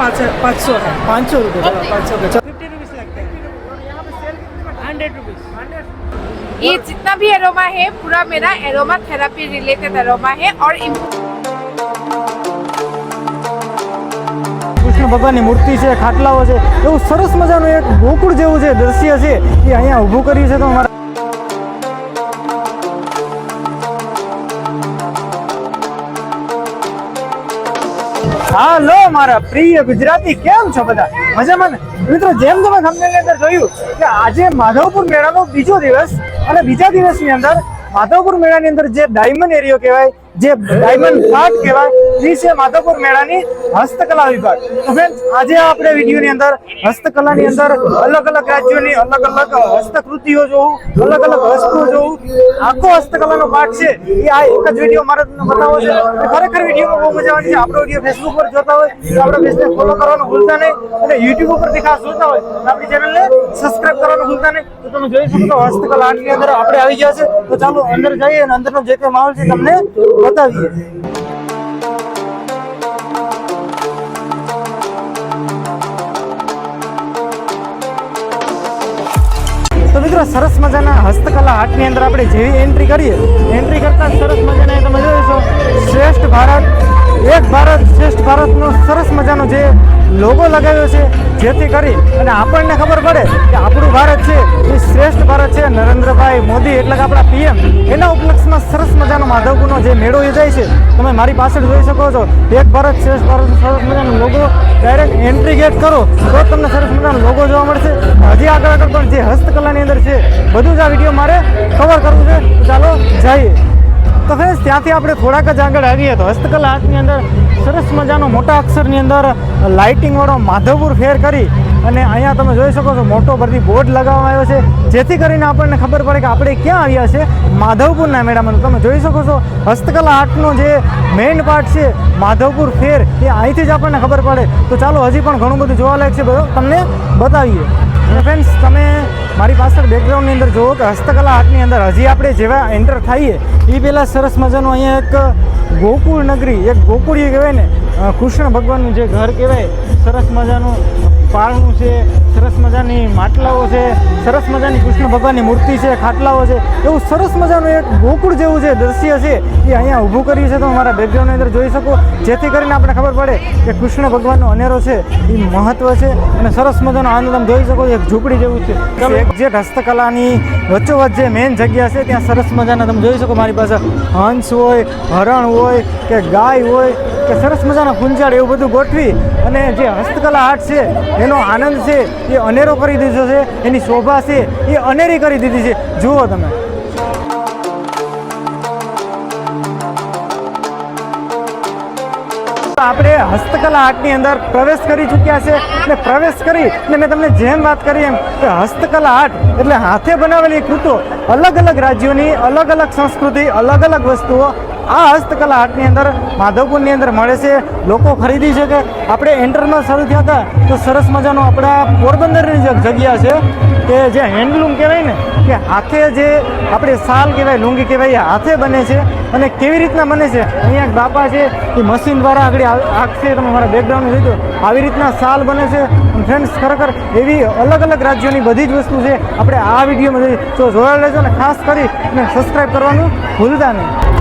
पाँच पाँच सौ है पाँच सौ रुपये चलो पाँच सौ का फिफ्टी रुपीज़ लगते हैं हंड्रेड रुपीज़ ये जितना भी एरोमा है पूरा मेरा एरोमा थेरापी रिलेटेड एरोमा है और इम- કૃષ્ણ ભગવાનની મૂર્તિ છે ખાટલાઓ છે એવું સરસ મજાનું એક ગોકુળ જેવું છે દ્રશ્ય છે એ અહીંયા ઊભું કર્યું છે તો મારા હાલો મારા પ્રિય ગુજરાતી, કેમ છો બધા? મજામાં મિત્રો, જેમ તમે thumbnail અંદર જોયું કે આજે માધવપુર મેળાનો બીજો દિવસ અને બીજા દિવસની અંદર માધવપુર મેળાની અંદર જે ડાયમંડ એરિયો કહેવાય, જે ડાયમંડ પાર્ક કહેવાય છે માધવપુર મેળાની હસ્તકલા વિભાગ. તો friends, આજે આપણે વિડીયોની અંદર હસ્તકલાની અંદર અલગ અલગ રાજ્યોની અલગ અલગ હસ્તકૃતિઓ જોવું અલગ અલગ વસ્તુઓ જોવું. આખો હસ્તકલાનો પાઠ છે એ આ એક જ વીડિયો મારે તમને બતાવો છે. ખરેખર વિડીયોમાં બહુ મજા આવે છે. આપણો વીડિયો ફેસબુક પર જોતા હોય તો આપણે પેજને ફોલો કરવાનું ભૂલતા નહીં. અને યુટ્યુબ ઉપરથી ખાસ જોતા હોય તો આપણી ચેનલને સબસ્ક્રાઇબ કરવાનું ભૂલતા નહીં. તો તમે જોઈ શકો હસ્તકલા આર્ટની અંદર આપણે આવી ગયા છે. તો ચાલો અંદર જઈએ અને અંદરનો જે કંઈ માહોલ છે તમને બતાવીએ. સરસ મજાના હસ્તકલા હાટની અંદર આપણે જેવી એન્ટ્રી કરીએ એન્ટ્રી કરતા સરસ મજાના તમે જોઈશો શ્રેષ્ઠ ભારત એક ભારત શ્રેષ્ઠ ભારતનો સરસ મજાનો જે લોગો લગાવ્યો છે, જેથી કરી અને આપણને ખબર પડે કે આપણું ભારત છે એ શ્રેષ્ઠ ભારત છે. નરેન્દ્રભાઈ મોદી એટલે કે આપણા પીએમ, એના ઉપલક્ષમાં સરસ મજાનો માધવપુરનો જે મેળો યોજાય છે, તમે મારી પાછળ જોઈ શકો છો. એક ભારત શ્રેષ્ઠ ભારત, સરસ મજાનો લોગો ડાયરેક્ટ એન્ટ્રી ગેટ કરો, તો તમને સરસ મજાનો લોગો જોવા મળશે. હજી આગળ આગળ પણ જે હસ્તકલાની અંદર છે, બધું જ આ વીડિયો મારે કવર કરવું છે. ચાલો, જઈએ. ફ્રેન્ડ્સ ત્યાંથી આપણે થોડાક જ આગળ આવીએ તો હસ્તકલા હાથની અંદર સરસ મજાનો મોટા અક્ષરની અંદર લાઇટિંગવાળો માધવપુર ફેર કરી અને અહીંયા તમે જોઈ શકો છો મોટો બધી બોર્ડ લગાવવામાં આવ્યો છે. જેથી કરીને આપણને ખબર પડે કે આપણે ક્યાં આવ્યા છે માધવપુરના મેળામાં. તમે જોઈ શકો છો હસ્તકલા આર્ટનો જે મેઇન પાર્ટ છે માધવપુર ફેર, એ અહીંથી જ આપણને ખબર પડે. તો ચાલો, હજી પણ ઘણું બધું જોવાલાયક છે. બધું તમને બતાવીએ. ફ્રેન્ડ્સ તમે પાછળ બેકગ્રાઉન્ડની અંદર જુઓ કે હસ્તકલા આર્ટની અંદર હજી આપણે જેવા એન્ટર થઈએ એ પહેલાં સરસ મજાનું અહીંયા એક ગોકુળ નગરી, એક ગોકુળી કહેવાય ને કૃષ્ણ ભગવાનનું જે ઘર કહેવાય, સરસ મજાનું પાળનું છે સરસ મજાની માટલાઓ છે સરસ મજાની કૃષ્ણ ભગવાનની મૂર્તિ છે ખાટલાઓ છે એવું સરસ મજાનું એક ગોકુળ જેવું જે દ્રશ્ય છે એ અહીંયા ઊભું કર્યું છે. તમે મારા બેકગ્રાઉન્ડની અંદર જોઈ શકો જેથી કરીને આપણે ખબર પડે કે કૃષ્ણ ભગવાનનો અનેરો છે એ મહત્વ છે અને સરસ મજાનો આનંદ તમે જોઈ શકો એક ઝૂંપડી જેવું છે. તમે એક જે હસ્તકલાની વચ્ચોવચ્ચ જે મેઇન જગ્યા છે ત્યાં સરસ મજાના તમે જોઈ શકો મારી પાસે હંસ હોય હરણ હોય કે ગાય હોય કે સરસ મજાના કુંજાળ એવું બધું ગોઠવી અને જે હસ્તકલા આર્ટ છે, એનો આનંદ છે, એ અનેરો કરી દીધો છે, એની શોભા છે, એ અનેરી કરી દીધી છે. જુઓ તમે. આપણે હસ્તકલા આર્ટની અંદર પ્રવેશ કરી ચૂક્યા છે અને પ્રવેશ કરી અને મેં તમને જેમ વાત કરી એમ કે હસ્તકલા આર્ટ એટલે હાથે બનાવેલી કૃતો અલગ અલગ રાજ્યોની અલગ અલગ સંસ્કૃતિ, અલગ અલગ વસ્તુઓ આ હસ્તકલા આર્ટની અંદર, માધવપુરની અંદર મળે છે. લોકો ખરીદી શકે. આપણે એન્ટરમાં શરૂ થયા હતા, તો સરસ મજાનું આપણા પોરબંદરની જે જગ્યા છે, કે જે હેન્ડલૂમ કહેવાય ને, કે હાથે જે આપણે શાલ કહેવાય, લુંગી કહેવાય હાથે બને છે અને કેવી રીતના બને છે? અહીંયા એક બાપા છે, એ મશીન દ્વારા આગળ આખશે તમે મારા બેકગ્રાઉન્ડ જોઈ આવી રીતના શાલ બને છે. ફ્રેન્ડ્સ ખરેખર એવી અલગ અલગ રાજ્યોની બધી જ વસ્તુ છે. આપણે આ વિડીયોમાં જો જોયા લેજો ને, ખાસ કરી અને સબસ્ક્રાઈબ કરવાનું ભૂલતા નહીં.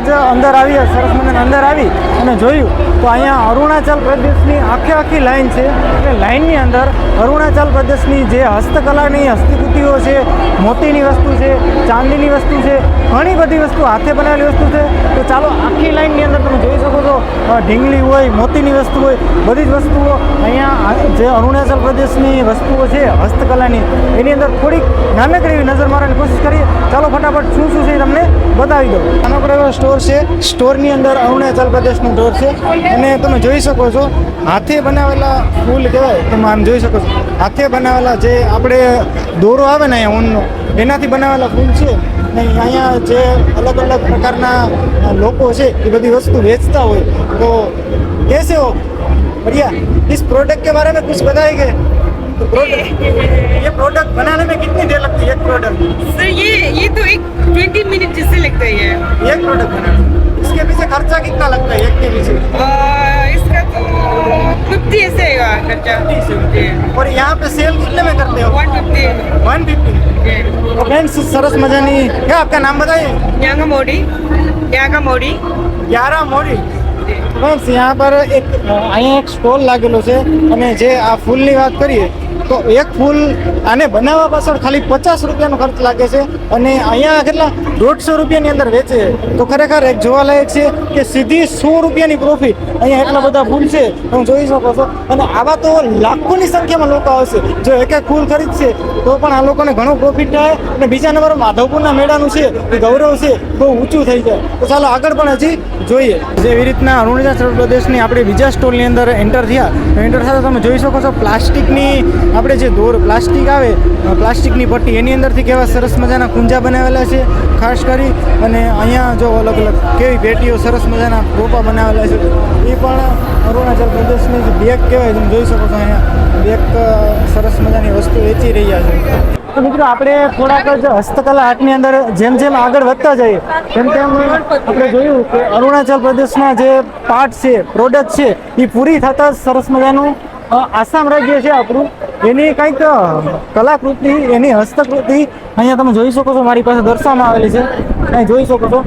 જ અંદર આવી સરસ મંદિર અંદર આવી અને જોયું. તો અહીંયા અરુણાચલ પ્રદેશની આખી આખી લાઈન છે. અને લાઈનની અંદર અરુણાચલ પ્રદેશની જે હસ્તકલાની હસ્તકૃતિઓ છે, મોતીની વસ્તુ છે, ચાંદીની વસ્તુ છે, ઘણી બધી વસ્તુ હાથે બનાવેલી વસ્તુ છે. તો ચાલો આખી લાઈનની અંદર તમે જોઈ શકો છો ઢીંગલી હોય, મોતીની વસ્તુ હોય, બધી જ વસ્તુઓ અહીંયા જે અરુણાચલ પ્રદેશની વસ્તુઓ છે, હસ્તકલાની, એની અંદર થોડીક નાનકડી એવી નજર મારવાની કોશિશ કરીએ. ચાલો ફટાફટ શું શું છે તમને બતાવી દઉં. નાનકડો એવો સ્ટોર છે. સ્ટોરની અંદર અરુણાચલ પ્રદેશનું સ્ટોર છે. અને તમે જોઈ શકો છો હાથે બનાવેલા ફૂલ કહેવાય તમે આમ જોઈ શકો છો હાથે બનાવેલા જે આપણે દોરો આવે ને અહીંયા ઊનનો એનાથી બનાવેલા ફૂલ છે ને અહીંયા જે અલગ અલગ પ્રકારના અ, લોકો છે એ બધી વસ્તુ વેચતા હોય તો कैसे हो बढ़िया इस प्रोडक्ट के बारे में कुछ बताएंगे ये प्रोडक्ट बनाने में कितनी देर लगती है एक प्रोडक्ट सर ये ये तो एक ट्वेंटी मिनट जैसे लगता है ये एक प्रोडक्ट बनाने में। इसके पीछे खर्चा कितना लगता है एक के पीछे आ, इसका तो फिफ्टी ऐसे आएगा खर्चा और यहाँ पे सेल कितने में करते हो वन फिफ्टी वन फिफ्टी तो फ्रेंड्स सरस मजानी क्या आपका नाम बताइए यहाँ का मोड़ी यहाँ का मोड़ी ગ્યારા મોડી ફ્રેન્ડ્સ यहाँ પર એક અ, અહીંયા એક સ્ટોલ લાગેલો છે અને જે આ ફૂલની વાત કરીએ તો એક ફૂલ આને બનાવવા પાછળ ખાલી પચાસ રૂપિયાનો ખર્ચ લાગે છે અને અહીંયા કેટલા દોઢસો રૂપિયાની અંદર વેચે. તો ખરેખર એક જોવાલાયક છે કે સીધી સો રૂપિયાની પ્રોફિટ અહીંયા એટલા બધા ફૂલ છે, તમે જોઈ શકો છો. અને આવા તો લાખોની સંખ્યામાં લોકો આવશે જો એક એક ફૂલ ખરીદશે, તો પણ આ લોકોને ઘણો પ્રોફિટ થાય અને બીજા નંબર માધવપુરના મેળાનું છે એ ગૌરવ છે, બહુ ઊંચું થઈ જાય. તો ચાલો આગળ પણ હજી જોઈએ. જેવી રીતના અરુણાચલ પ્રદેશની આપણે બીજા સ્ટોલની અંદર એન્ટર થયા. એન્ટર થતાં તમે જોઈ શકો છો, પ્લાસ્ટિકની આપણે જે દોર પ્લાસ્ટિક આવે પ્લાસ્ટિકની પટ્ટી એની અંદરથી કેવા સરસ મજાના કુંજા બનાવેલા છે, ખાસ કરી અને અહીંયા જો અલગ અલગ કેવી પેટીઓ સરસ મજાના ગોપા બનાવેલા છે, એ પણ અરુણાચલ પ્રદેશની જે બેગ કહેવાય, તમે જોઈ શકો છો અહીંયા બેગ સરસ મજાની વસ્તુ વેચી રહ્યા છે. તો મિત્રો, આપણે થોડાક જ હસ્તકલા આર્ટની અંદર જેમ જેમ આગળ વધતા જઈએ, તેમ તેમ આપણે જોયું કે અરુણાચલ પ્રદેશના જે પાર્ટ છે પ્રોડક્ટ છે, એ પૂરી થતાં સરસ મજાનું આસામ રાજ્ય છે આપણું. એની કંઈક કલાકૃતિ, એની હસ્તકૃતિ અહીંયા તમે જોઈ શકો છો. મારી પાસે દર્શાવવામાં આવેલી છે. અહીં જોઈ શકો છો?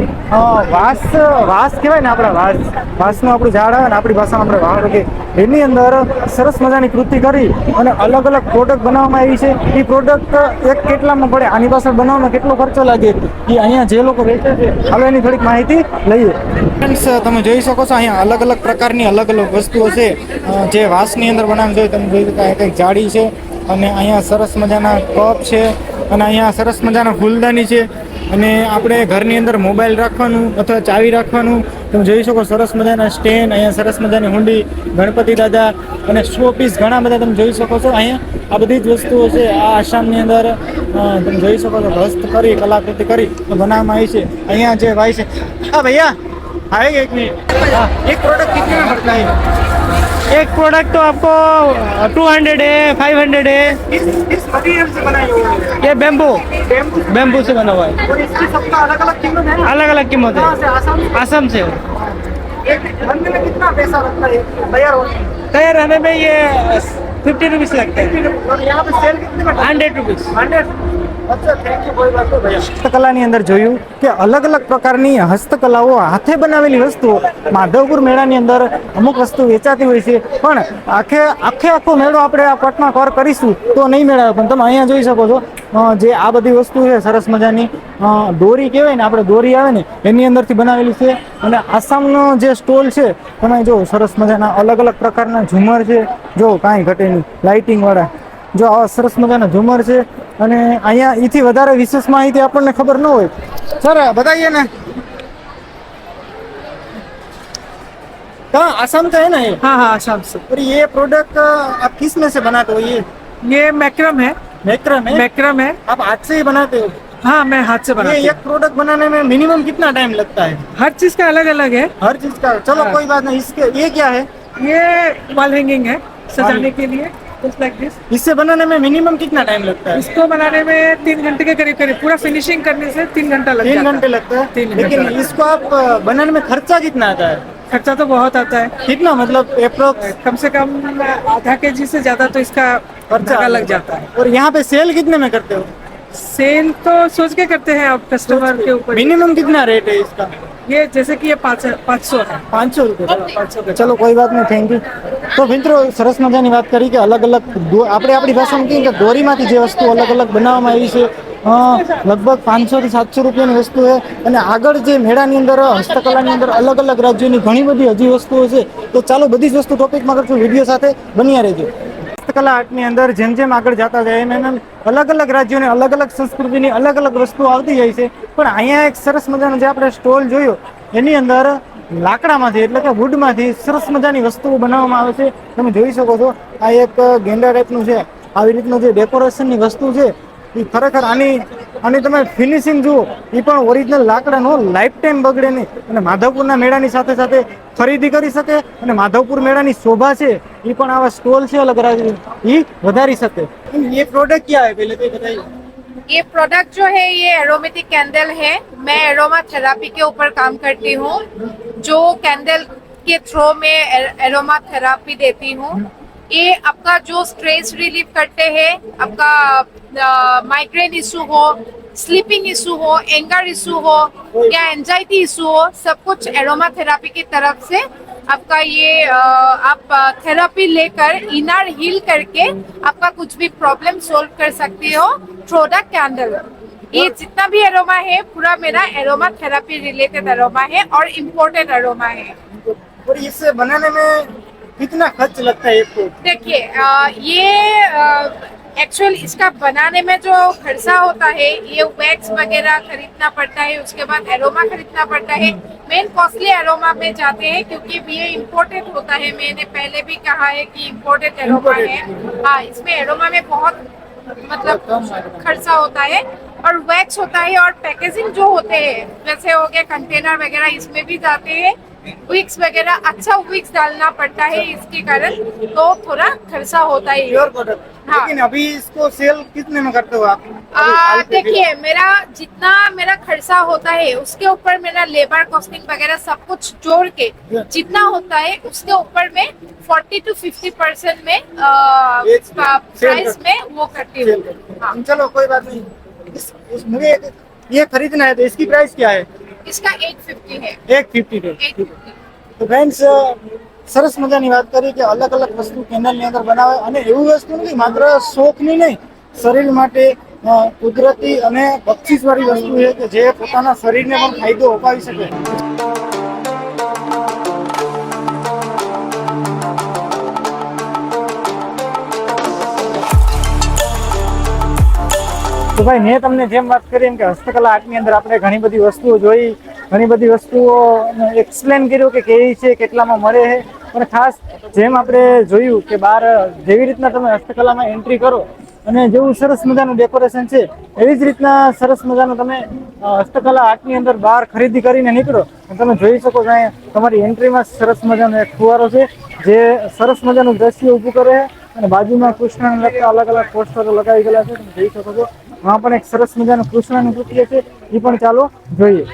વાસ, વાંસ કહેવાય ને આપણા વાસ. વાસનું આપણું ઝાડ આવે ને આપણી ભાષામાં આપણે વાહ કે એની અંદર સરસ મજાની કૃતિ કરી અને અલગ અલગ પ્રોડક્ટ બનાવવામાં આવી છે. એ પ્રોડક્ટ એક કેટલામાં પડે? આની પાછળ બનાવવામાં કેટલો ખર્ચો લાગે? એ અહીંયા જે લોકો વેચે છે હવે એની થોડીક માહિતી લઈએ. ફ્રેન્ડ્સ તમે જોઈ શકો છો અહીંયા અલગ અલગ પ્રકારની અલગ અલગ વસ્તુઓ છે. જે વાંસની અંદર બનાવવામાં જોઈએ તમે જોઈ શકો કંઈક જાળી છે અને અહીંયા સરસ મજાના કપ છે અને અહીંયા સરસ મજાના ફૂલદાની છે. અને આપણે ઘરની અંદર મોબાઈલ રાખવાનું અથવા ચાવી રાખવાનું. તમે જોઈ શકો સરસ મજાના સ્ટેન, અહીંયા સરસ મજાની હુંડી, ગણપતિ દાદા અને શો પીસ ઘણા બધા તમે જોઈ શકો છો. અહીંયા આ બધી જ વસ્તુઓ છે. આ આસામની અંદર તમે જોઈ શકો છો હસ્ત કરી, કલાકૃતિ કરી, બનાવવામાં આવી છે. અહીંયા જે ભાઈ છે. હા, ભૈયા હા એક મિનિટ. એક પ્રોડક્ટ કેટલી પડતા एक प्रोडक्ट तो आपको टू हंड्रेड है फाइव हंड्रेड है किस किस मटेरियल से बनाए हुए हैं। ये बेम्बू बेम्बू से बना हुआ है। और इसकी सबका अलग अलग कीमत है। अलग अलग कीमत है आसाम से। असम से बनने में कितना पैसा लगता है तैयार होने में? तैयार रहने में ये फिफ्टी रुपीज़ लगता है। हंड्रेड रुपीज़ हंड्रेड હસ્તકલાની અંદર જોયું કે અલગ અલગ પ્રકારની હસ્તકલાઓ હાથે બનાવેલી વસ્તુઓ. માધવપુર મેળાની અંદર અમુક વસ્તુ વેચાતી હોય છે. પણ આખે આખે આખો મેળો આપણે આ પટમાં કવર કરીશું તો નહીં મેળાવે પણ તમે અહીંયા જોઈ શકો છો જે આ બધી વસ્તુ છે, સરસ મજાની. દોરી કહેવાય ને, આપણે દોરી આવે ને, એની અંદરથી બનાવેલી છે. અને આસામનો જે સ્ટોલ છે તમે જો સરસ મજાના અલગ અલગ પ્રકારના ઝુમર છે. જો કાંઈ ઘટે નહીં લાઇટિંગ વાળા. જો આવા સરસ મજાના ઝુમર છે અને અહીંયા ઈથી વધારે વિશેષ માહિતી આપણને ખબર ન હોય સર बताइए ना कहाँ आसाम का है ना ये हाँ हाँ आसाम से और ये प्रोडक्ट आप किस में से बनाते हो ये ये मैक्रम है मैक्रम है मैक्रम है आप हाथ से ही बनाते हो हाँ मैं हाथ से बनाती ये हूँ एक प्रोडक्ट बनाने में मिनिमम कितना टाइम लगता है हर चीज का अलग अलग है हर चीज का चलो हाँ। कोई बात नहीं इसके ये क्या है ये वॉल हैंगिंग है सजाने के लिए इससे बनाने में मिनिमम कितना टाइम लगता है? इसको बनाने में तीन घंटे के करीब करीब पूरा फिनिशिंग करने से तीन घंटा लगता है तीन घंटे लगता है? तीन लेकिन इसको आप बनाने में खर्चा कितना आता है? खर्चा तो बहुत आता है। कितना मतलब अप्रोक्स कम से कम आधा के जी से ज़्यादा तो इसका खर्चा लग जाता है। और यहाँ पे सेल कितने में करते हो? सेल तो सोच के करते हैं आप कस्टमर के। ऊपर। मिनिमम कितना रेट है इसका? ये जैसे कि ये पाँच पाँच सौ है। पाँच सौ रुपये। चलो कोई बात नहीं थैंक यू તો મિત્રો, સરસ મજાની વાત કરી કે અલગ અલગ આપણે આપણી ભાષામાં કહીએ કે દોરીમાંથી જે વસ્તુ અલગ અલગ બનાવવામાં આવી છે લગભગ પાંચસો થી સાતસો રૂપિયાની વસ્તુ છે. અને આગળ જે મેળાની અંદર, હસ્તકલાની અંદર અલગ અલગ રાજ્યોની ઘણી બધી હજી વસ્તુઓ છે. તો ચાલો બધી જ વસ્તુ ટોપિકમાં કરશું. વીડિયો સાથે બન્યા રહેજો. હસ્તકલા આર્ટની અંદર જેમ જેમ આગળ જતા જાય એમ એમ અલગ અલગ રાજ્યોની અલગ અલગ સંસ્કૃતિની અલગ અલગ વસ્તુઓ આવતી જાય છે. પણ અહીંયા એક સરસ મજાનો જે આપણે સ્ટોલ જોયો એની અંદર લાકડામાંથી એટલે કે વુડમાંથી સરસ મજાની વસ્તુઓ બનાવવામાં આવે છે. તમે જોઈ શકો છો, આ એક ગેંડા ટાઈપનું છે. આવી રીતનું જે ડેકોરેશનની વસ્તુ છે, એ ખરેખર આની અને તમે ફિનિશિંગ જુઓ, એ પણ ઓરિજિનલ લાકડાનો લાઈફ ટાઈમ બગડે નહીં. અને માધવપુરના મેળાની સાથે સાથે ખરીદી કરી શકે અને માધવપુર મેળાની શોભા છે, એ પણ આવા સ્ટોલ છે અલગ એ વધારી શકે. એ પ્રોડક્ટ ક્યાં આવે? પહેલે તે બતાવી ये प्रोडक्ट जो है, ये एरोमेटिक कैंडल है। मैं एरोमा थेरापी के ऊपर काम करती हूँ, जो कैंडल के थ्रो में एरोमा थेरापी देती हूँ। ये आपका जो स्ट्रेस रिलीव करते हैं, आपका माइग्रेन इशू हो स्लीपिंग इशू हो एंगर इशू हो, या एंजाइटी इशू हो, सब कुछ एरोमा थेरापी की तरफ़ से आपका ये आप थेरापी लेकर इनर हील करके आपका कुछ भी प्रॉब्लम सोल्व कर सकते हो। थ्रो द कैंडल ये जितना भी एरोमा है पूरा मेरा एरोमा थेरापी रिलेटेड एरोमा है और इम्पोर्टेंट एरोमा है। और इसे बनाने में कितना खर्च लगता है देखिए ये एक्चुअल इसका बनाने में जो खर्चा होता है ये वैक्स वगैरह खरीदना पड़ता है उसके बाद एरोमा खरीदना पड़ता है। मेन कॉस्टली एरोमा में जाते हैं क्योंकि ये इम्पोर्टेड होता है। मैंने पहले भी कहा है कि इम्पोर्टेड एरोमा है। हाँ इसमें एरोमा में बहुत मतलब खर्चा होता है। और वैक्स होता है और पैकेजिंग जो होते हैं जैसे हो गया कंटेनर वगैरह इसमें भी जाते हैं। विक्स वगैरह अच्छा विक्स डालना पड़ता है इसके कारण तो थोड़ा खर्चा होता है हाँ। लेकिन अभी इसको सेल कितने में करते हो आप? देखिए मेरा जितना मेरा खर्चा होता है उसके ऊपर मेरा लेबर कॉस्टिंग वगैरह सब कुछ जोड़ के जितना होता है उसके ऊपर में 40 टू 50 परसेंट में प्राइस में वो करती हूँ। हाँ। चलो कोई बात नहीं। इस, इस मुझे ये खरीदना है तो इसकी प्राइस क्या है? इसका 850 है એક ફિફ્ટી છે 850 તો ફ્રેન્ડ્સ સરસ મજાની વાત કરી કે અલગ અલગ વસ્તુ કેનલની અંદર બનાવે અને એવું વસ્તુ નથી માત્ર શોખની નહીં શરીર માટે અ, કુદરતી અને બક્ષિસવાળી વસ્તુ છે કે જે પોતાના શરીરને પણ ફાયદો અપાવી શકે તો ભાઈ, મેં તમને જેમ વાત કરી એમ કે હસ્તકલા આર્ટની અંદર આપણે ઘણી બધી વસ્તુઓ જોઈ, ઘણી બધી વસ્તુઓ એક્સપ્લેન કર્યું કે કેવી છે, કેટલામાં મળે છે. અને ખાસ જેમ આપણે જોયું કે બહાર જેવી રીતના તમે હસ્તકલામાં એન્ટ્રી કરો અને જેવું સરસ મજાનું ડેકોરેશન છે, એવી જ રીતના સરસ મજાનું તમે હસ્તકલા આર્ટની અંદર બહાર ખરીદી કરીને નીકળો. તમે જોઈ શકો છો તમારી એન્ટ્રીમાં સરસ મજાનો એક ફુવારો છે, જે સરસ મજાનું દ્રશ્ય ઊભું કરે છે. અને બાજુમાં કૃષ્ણને લગતા અલગ અલગ પોસ્ટરો લગાવી ગયેલા છે, તમે જોઈ શકો છો. વहाँ પણ એક સરસ મજાનું કૃષ્ણનું કૃત્ય છે એ પણ ચાલો જોઈએ.